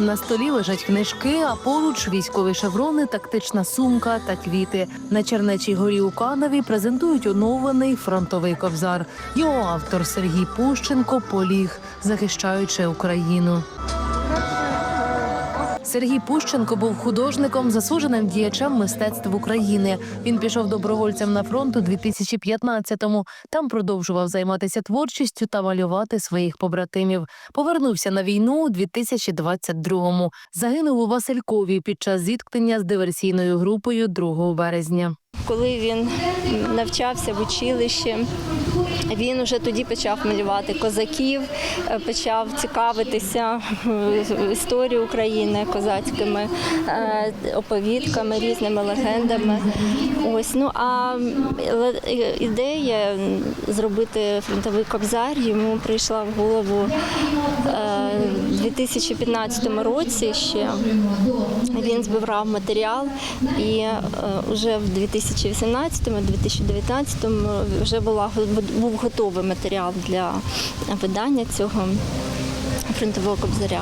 На столі лежать книжки, а поруч військові шеврони, тактична сумка та квіти. На Чернечій горі у Канові презентують оновлений фронтовий ковзар. Його автор Сергій Пущенко поліг, захищаючи Україну. Сергій Пущенко був художником, заслуженим діячем мистецтв України. Він пішов добровольцем на фронт у 2015-му. Там продовжував займатися творчістю та малювати своїх побратимів. Повернувся на війну у 2022-му. Загинув у Василькові під час зіткнення з диверсійною групою 2 березня. Коли він навчався в училищі, він вже тоді почав малювати козаків, е, почав цікавитися е, історією України козацькими е, оповідками, різними легендами. Ось ну а ідея зробити фронтовий кобзар йому прийшла в голову в 2015 році ще. Він збирав матеріал і вже в 2018-2019 вже була був готовий матеріал для видання цього фронтового кобзаря.